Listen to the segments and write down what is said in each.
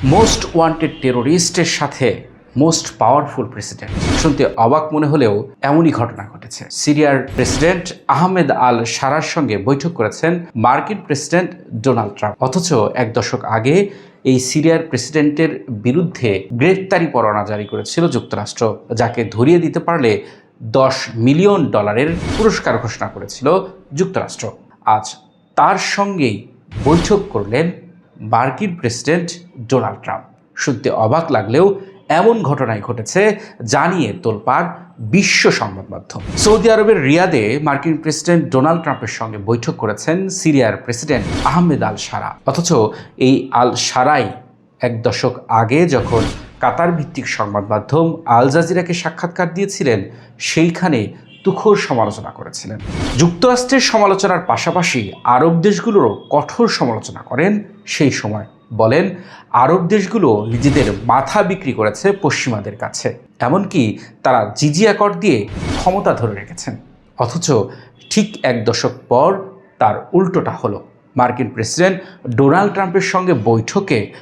Most wanted টেরোরিস্টের সাথে most powerful president. শুনতে অবাক মনে হলেও এমনই ঘটনা ঘটেছে। সিরিয়ার প্রেসিডেন্ট আহমেদ আল সারার সঙ্গে বৈঠক করেছেন মার্কিন প্রেসিডেন্ট ডোনাল্ড ট্রাম্প। অথচ এক দশক আগে এই সিরিয়ার প্রেসিডেন্টের বিরুদ্ধে গ্রেফতারি পরোয়ানা জারি করেছিল যুক্তরাষ্ট্র, যাকে ধরিয়ে দিতে পারলে দশ মিলিয়ন ডলারের পুরস্কার ঘোষণা করেছিল যুক্তরাষ্ট্র। আজ তার সঙ্গেই বৈঠক করলেন মার্কিন প্রেসিডেন্ট ডোনাল্ড ট্রাম্প। শুনতে অবাক লাগলেও এমন ঘটনাই ঘটেছে জানিয়ে তোলপাড় বিশ্ব সংবাদ মাধ্যম। সৌদি আরবের রিয়াদে মার্কিন প্রেসিডেন্ট ডোনাল্ড ট্রাম্পের সঙ্গে বৈঠক করেছেন সিরিয়ার প্রেসিডেন্ট আহমেদ আল সারা অথচ এই আল সারাই এক দশক আগে যখন কাতার ভিত্তিক সংবাদ মাধ্যম আল জাজিরাকে সাক্ষাৎকার দিয়েছিলেন, সেইখানে তুখোর সমালোচনা করেছিলেন। যুক্তরাষ্ট্রের সমালোচনার পাশাপাশি আরব দেশগুলোরও কঠোর সমালোচনা করেন সেই সময়। বলেন, আরব দেশগুলো নিজেদের মাথা বিক্রি করেছে পশ্চিমাদের কাছে। এমনকি তারা জিজিয়া কর দিয়ে ক্ষমতা ধরে রেখেছেন। অথচ ঠিক এক দশক পর তার উল্টোটা হলো। মার্কিন প্রেসিডেন্ট ডোনাল্ড ট্রাম্পের সঙ্গে বৈঠকে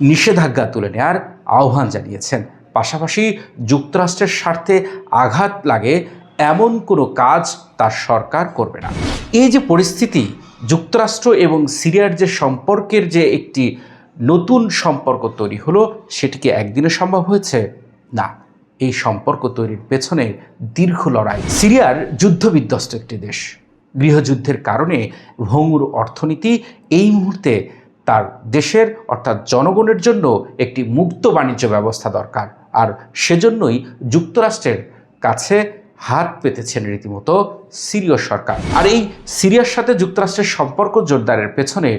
নিষেধাজ্ঞা তুলে নেওয়ার আহ্বান জানিয়েছেন। পাশাপাশি যুক্তরাষ্ট্রের স্বার্থে আঘাত লাগে এমন কোনো কাজ তার সরকার করবে না। এই যে পরিস্থিতি যুক্তরাষ্ট্র এবং সিরিয়ার যে সম্পর্কের যে একটি নতুন সম্পর্ক তৈরি হলো, সেটি কি একদিনে সম্ভব হয়েছে? না, এই সম্পর্ক তৈরির পেছনে দীর্ঘ লড়াই। সিরিয়ার যুদ্ধবিধ্বস্ত একটি দেশ। গৃহযুদ্ধের কারণে ভঙ্গুর অর্থনীতি এই মুহূর্তে তার দেশের, অর্থাৎ জনগণের জন্য একটি মুক্ত বাণিজ্য ব্যবস্থা দরকার। আর সেজন্যই যুক্তরাষ্ট্রের কাছে হাত পেতেছেন রীতিমতো সিরিয় সরকার। আর এই সিরিয়ার সাথে যুক্তরাষ্ট্রের সম্পর্ক জোরদারের পেছনে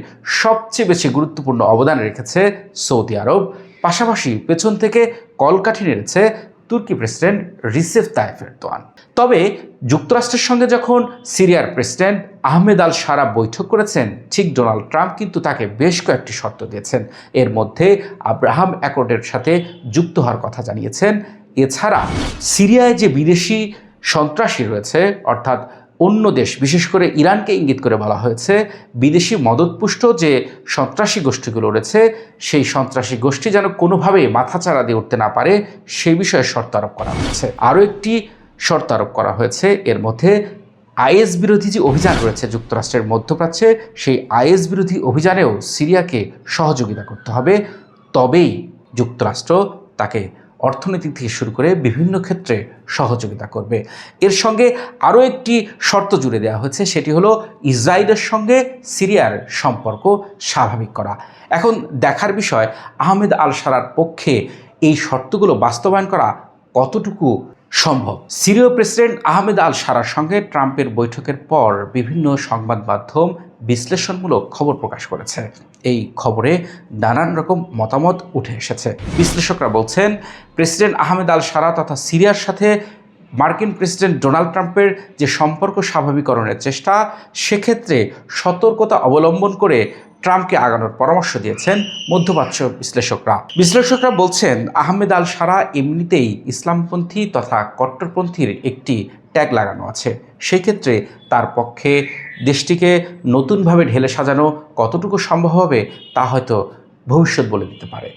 সবচেয়ে বেশি গুরুত্বপূর্ণ অবদান রেখেছে সৌদি আরব। পাশাপাশি পেছন থেকে কলকাঠি নেড়েছে তুর্কি প্রেসিডেন্ট রিসেফ তাইফ এরদোয়ান। তবে যুক্তরাষ্ট্রের সঙ্গে যখন সিরিয়ার প্রেসিডেন্ট আহমেদ আল সারা বৈঠক করেছেন, ঠিক ডোনাল্ড ট্রাম্প কিন্তু তাকে বেশ কয়েকটি শর্ত দিয়েছেন। এর মধ্যে আব্রাহাম অ্যাকর্ডের সাথে যুক্ত হওয়ার কথা জানিয়েছেন। এছাড়া সিরিয়ায় যে বিদেশি সন্ত্রাসী রয়েছে, অর্থাৎ অন্য দেশ, বিশেষ করে ইরানকে ইঙ্গিত করে বলা হয়েছে, বিদেশি মদতপুষ্ট যে সন্ত্রাসী গোষ্ঠীগুলো রয়েছে, সেই সন্ত্রাসী গোষ্ঠী যেন কোনোভাবেই মাথাচাড়া দিয়ে উঠতে না পারে সেই বিষয়ে শর্ত আরোপ করা হয়েছে। আরও একটি শর্ত আরোপ করা হয়েছে, এর মধ্যে আইএস বিরোধী যে অভিযান রয়েছে যুক্তরাষ্ট্রের মধ্যপ্রাচ্যে, সেই আইএস বিরোধী অভিযানেও সিরিয়াকে সহযোগিতা করতে হবে। তবেই যুক্তরাষ্ট্র তাকে অর্থনীতি থেকে শুরু করে বিভিন্ন ক্ষেত্রে সহযোগিতা করবে। এর সঙ্গে আরও একটি শর্ত জুড়ে দেওয়া হয়েছে, সেটি হলো ইসরায়েলের সঙ্গে সিরিয়ার সম্পর্ক স্বাভাবিক করা। এখন দেখার বিষয়, আহমেদ আল সারার পক্ষে এই শর্তগুলো বাস্তবায়ন করা কতটুকু সম্ভব। সিরীয় প্রেসিডেন্ট আহমেদ আল সারার সঙ্গে ট্রাম্পের বৈঠকের পর বিভিন্ন সংবাদ মাধ্যম বিশ্লেষণমূলক খবর প্রকাশ করেছে। এই খবরে নানান রকম মতামত উঠে এসেছে। বিশ্লেষকরা বলছেন, প্রেসিডেন্ট আহমেদ আল সারা তথা সিরিয়ার সাথে মার্কিন প্রেসিডেন্ট ডোনাল্ড ট্রাম্পের যে সম্পর্ক স্বাভাবিকরণের চেষ্টা, সেক্ষেত্রে সতর্কতা অবলম্বন করে ট্রাম্পকে আগানোর পরামর্শ দিয়েছেন মধ্যপ্রাচ্য বিশ্লেষকরা। বিশ্লেষকরা বলছেন, আহমেদ আল সারা এমনিতেই ইসলামপন্থী তথা কট্টরপন্থীর একটি ট্যাগ লাগানো আছে। সেই ক্ষেত্রে তার পক্ষে দেশটিকে নতুনভাবে ঢেলে সাজানো কতটুকু সম্ভব হবে তা হয়তো ভবিষ্যৎ বলে দিতে পারে।